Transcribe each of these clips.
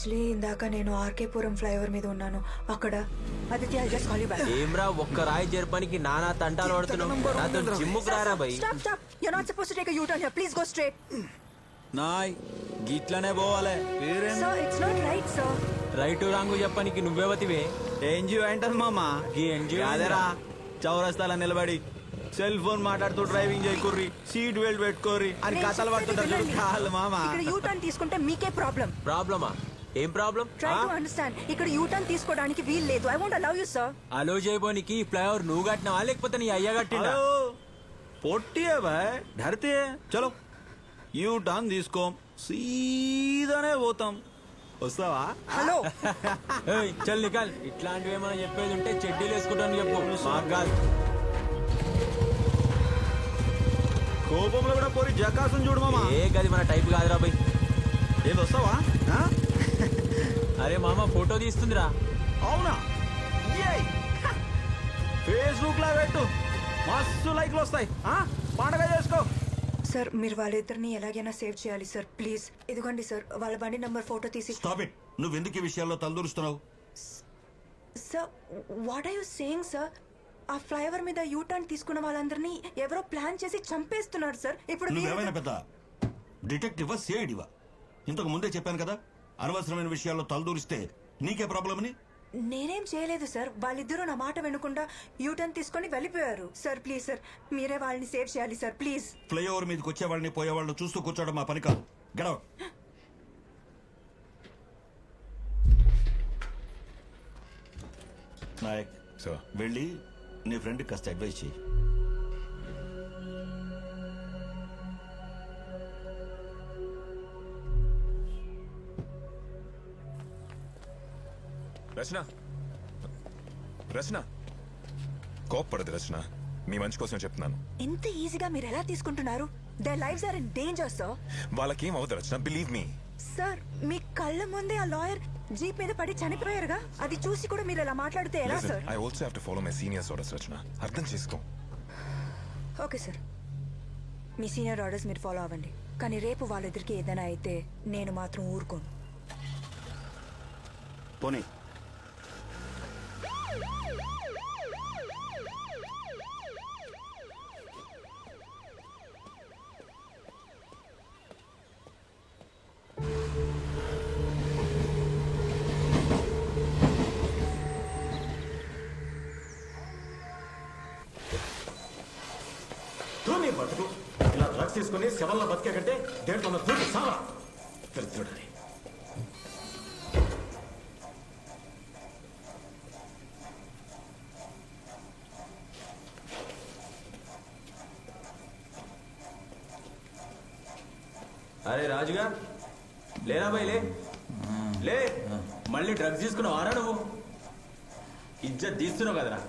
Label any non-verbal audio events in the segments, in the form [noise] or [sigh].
Actually ఇందాక నేను RK Puram flyover మీద ఉన్నాను. అక్కడ Aditya just call you back ఏమ్రా ఒక్క రాయి జరపనికి నానా తంటాలు పడుతున్నావు నాతో జిమ్ముకు రారా bye stop stop you not suppose to take U turn here please go straight నాయ్ గిట్లనే పోవాలి. Sir it's not right sir right wrong చెప్పనికి నువ్వేవతివే ఎన్జిఓ ఏంటది మామ? ఈ NGO అదేరా చౌరస్తాల నిలబడి సెల్ ఫోన్ మాట్లాడుతూ డ్రైవింగ్ చేయకుర్రి సీట్ బెల్ట్ పెట్టుకోర్రి అని కథలు పడుతుంటారు చూడు కాళ్ళు మామ. ఇక్కడ యూ టర్న్ తీసుకుంటే మీకే ప్రాబ్లం ప్రాబ్లమా ఏం ప్రాబ్లం? ట్రై టు అండర్స్టాండ్ ఇక్కడ యూ టర్న్ తీసుకోవడానికి వీలు లేదు. I want allow you sir allow చేయబోనికి flyover నువ్వు కట్టినావా? లేకపోతే నీ అయ్య కట్టినా పొట్టి బాయ్. ధరితే? చలో. యూ టర్న్ తీసుకో. సీదానే పోతాం. వస్తావా? హలో [laughs] ఏయ్, చల్ నికల్ ఇట్లాంటివి ఏమైనా చెప్పేది ఉంటే చెడ్డీలు వేసుకుంటాను చెప్పు. మాకు కాదు. కోపంలో కూడా పోరి జకాసం చూడు మామా. ఏ గది మన టైప్ కాదురా బాయ్ ఏది వస్తావా? అరే మామ ఫోటో తీస్తుందిరా. అవునా? ఫేస్బుక్ లా పెట్టు. మస్తు లైక్లు వస్తాయి. ఆ? పండగ చేసుకో. సార్ మీరు వాళ్ళిద్దరిని ఎలాగైనా సేవ్ చేయాలి సార్ ప్లీజ్. ఇదిగోండి సార్ వాళ్ళ బండి నంబర్ ఫోటో తీసి స్టాప్ ఇట్ నువ్వెందుకు ఈ విషయాల్లో తలదూరుస్తున్నావు? Sir what are you saying sir ఆ ఫ్లైఓవర్ మీద యూ టర్న్ తీసుకున్న వాళ్ళందరినీ ఎవరో ప్లాన్ చేసి చంపేస్తున్నారు సార్. ఇప్పుడు నువ్వేమైనా పెద్ద డిటెక్టివా సిఐడివా? ఇంతకు ముందే చెప్పాను కదా అనవసరమైన విషయాల్లో తలదూరిస్తే నీకే ప్రాబ్లం అని నేనేం చేయలేదు సార్. వాళ్ళిద్దరూ నా మాట వినకుండా యూ టర్న్ తీసుకొని వెళ్ళిపోయారు. Sir please sir. మీరే వాళ్ళని సేవ్ చేయాలి సార్. ప్లీజ్. ఫ్లైఓవర్ మీదకి వచ్చేవాళ్ళని పోయేవాళ్ళని చూస్తూ కూర్చోవడం మా పని కాదు. గడవ. నాయక్ సో వెళ్ళి నీ ఫ్రెండ్ కాస్త అడ్వైస్ చేయి రచన. రచన. కోప్పడదు రచన. మీ మంచి కోసం చెప్తున్నాను. ఇంత ఈజీగా మీరు ఎలా తీసుకుంటున్నారు? The lives are in danger sir వాళ్ళకేం అవదు రచన బిలీవ్ మీ సార్ మీ కళ్ళ ముందే ఆ లాయర్ జీప్ మీద పడి చనిపోయారుగా? అది చూసి కూడా మీరు ఇలా మాట్లాడితే ఎలా sir I also have to follow my seniors orders Rachana. అర్థం చేసుకో. ఓకే సార్ మీ సీనియర్ ఆర్డర్స్ మీరు ఫాలో అవ్వండి. కానీ రేపు వాళ్ళిద్దరికి ఏదైనా అయితే నేను మాత్రం ఊరుకోను. పోనీ. తూమి బతుకు. ఇలా డ్రగ్స్ తీసుకుని శవంలో బతికే కంటే దేంట్లో తూమి సావా దరిద్రుడని రాజుగా? లేరా బై లే. లే మళ్ళీ డ్రగ్స్ తీసుకున్నావు ఆరా నువ్వు? ఇజ్జత్ తీస్తున్నావు కదరా.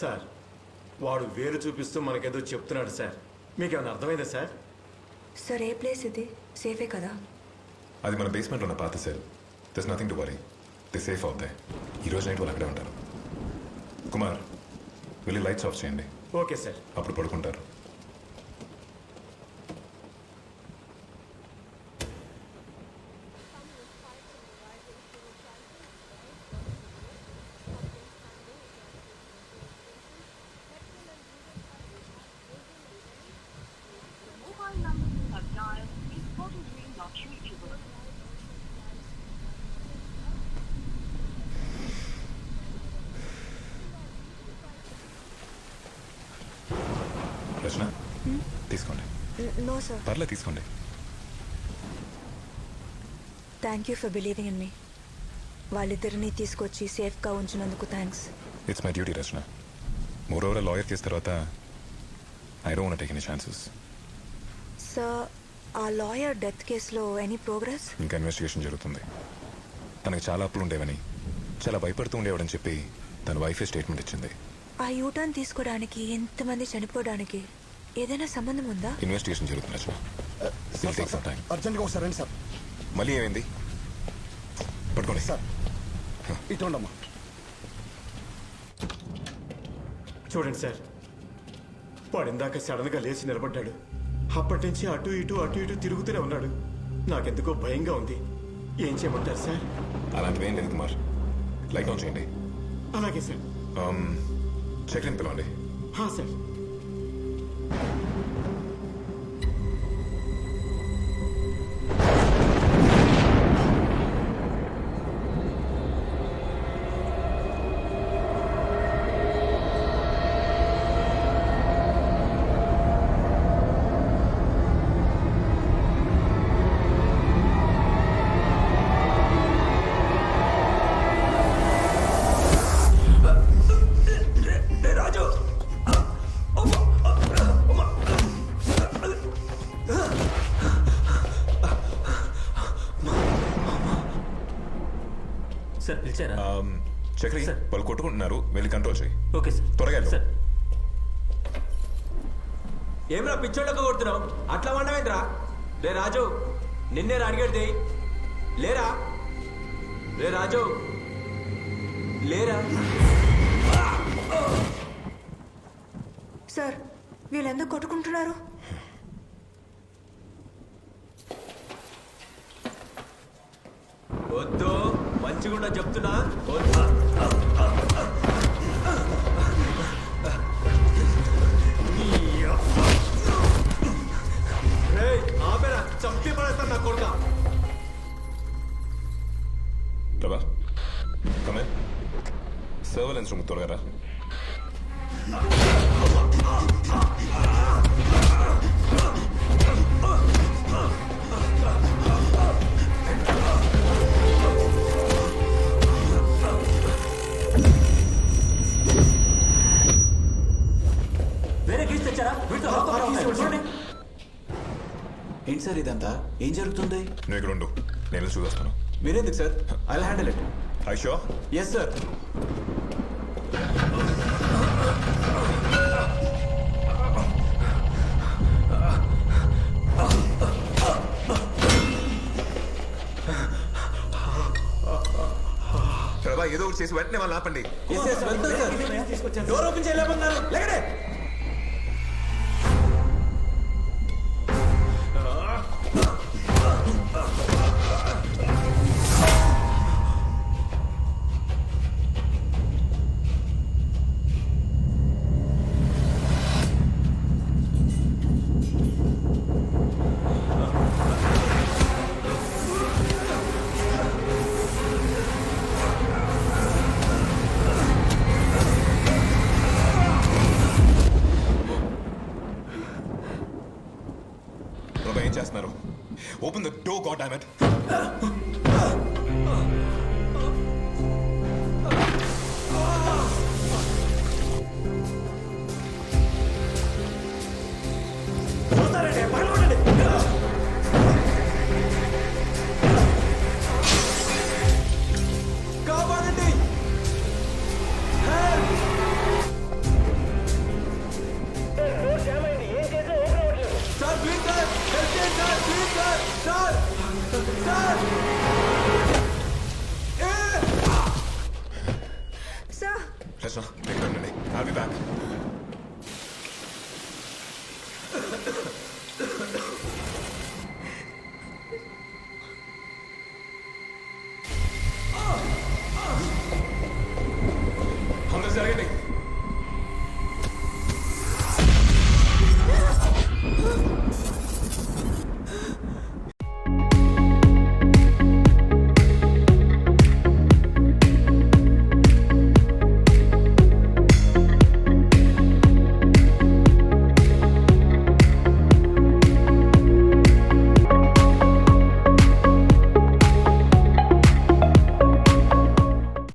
సార్ వాడు వేరు చూపిస్తూ మనకేదో చెప్తున్నాడు సార్. మీకు ఏమైనా అర్థమైందా సార్? సార్ ఏ ప్లేస్ ఇది? సేఫే కదా? అది మన బేస్మెంట్లో ఉన్న పాత cell this nothing to worry the safe అవుతాయి ఈ రోజు నైట్ వాళ్ళు అక్కడే ఉంటారు. కుమార్ వెళ్ళి లైట్స్ ఆఫ్ చేయండి. Okay sir. అప్పుడు పడుకుంటారు. రచన తీసుకోండి. నో సార్ పర్లే తీసుకోండి. Thank you for believing in me వాళ్ళిద్దరిని తీసుకొచ్చి సేఫ్గా ఉంచినందుకు thanks it's my duty Rachana moreover lawyer case తర్వాత I don't take any chances sir ఆ లాయర్ డెత్ కేసులో ఎనీ ప్రోగ్రెస్ ఇంకా ఇన్వెస్టిగేషన్ జరుగుతుంది. తనకి చాలా అప్పులు ఉండేవని చాలా భయపడుతూ ఉండేవాడని చెప్పి తన వైఫే స్టేట్మెంట్ ఇచ్చింది. ఆ యూటర్న్ తీసుకోవడానికి ఎంతమంది చనిపోవడానికి ఏదైనా సంబంధం ఉందా? ఇన్వెస్టిగేషన్ జరుగుతుంది take some time. అర్జెంట్గా ఒకసారి రండి సార్ మళ్ళీ ఏమైంది? పట్టుకోండి. సార్ ఇటు ఉండమ్మా చూడండి సార్ వాడు ఇందాక సడన్గా లేచి నిలబడ్డాడు. అప్పటి నుంచి అటు ఇటు అటు ఇటు తిరుగుతూనే ఉన్నాడు. నాకెందుకో భయంగా ఉంది. ఏం చేయమంటారు సార్? అలాంటివి ఏం లేదు కుమార్. లైట్ ఆన్ చేయండి. అలాగే సార్. చెక్ పిలవండి. సార్. కొట్టుకుంటున్నారు వెళ్ళి కంట్రోల్ చేయి. Okay sir. త్వరగా వెళ్ళు. సార్. ఏమ్రా పిచ్చోళ్ళకు కొడుతున్నావు? అట్లా వండమేంట్రా రే రాజు నిన్నే అడిగేది లేరా? రే రాజు లేరా? సార్ వీళ్ళు ఎందుకు కొట్టుకుంటున్నారు? వద్దు మంచిగుండా చెప్తున్నా. వద్దు. me acordava. Là-bas. Quand même. Ça. ఏంటి సార్ ఇదంతా? ఏం జరుగుతుంది? నువ్వు ఇక్కడ ఉండు నేను వెళ్ళి చూసేస్తాను. మీరెందుకు sir? I handle it I show yes sir ఏదో ఒకటి చేసి వెంటనే వాళ్ళు ఆపండి. డోర్ ఓపెన్ చేయలేమన్నారు లేకడే. ప్రభా ఏం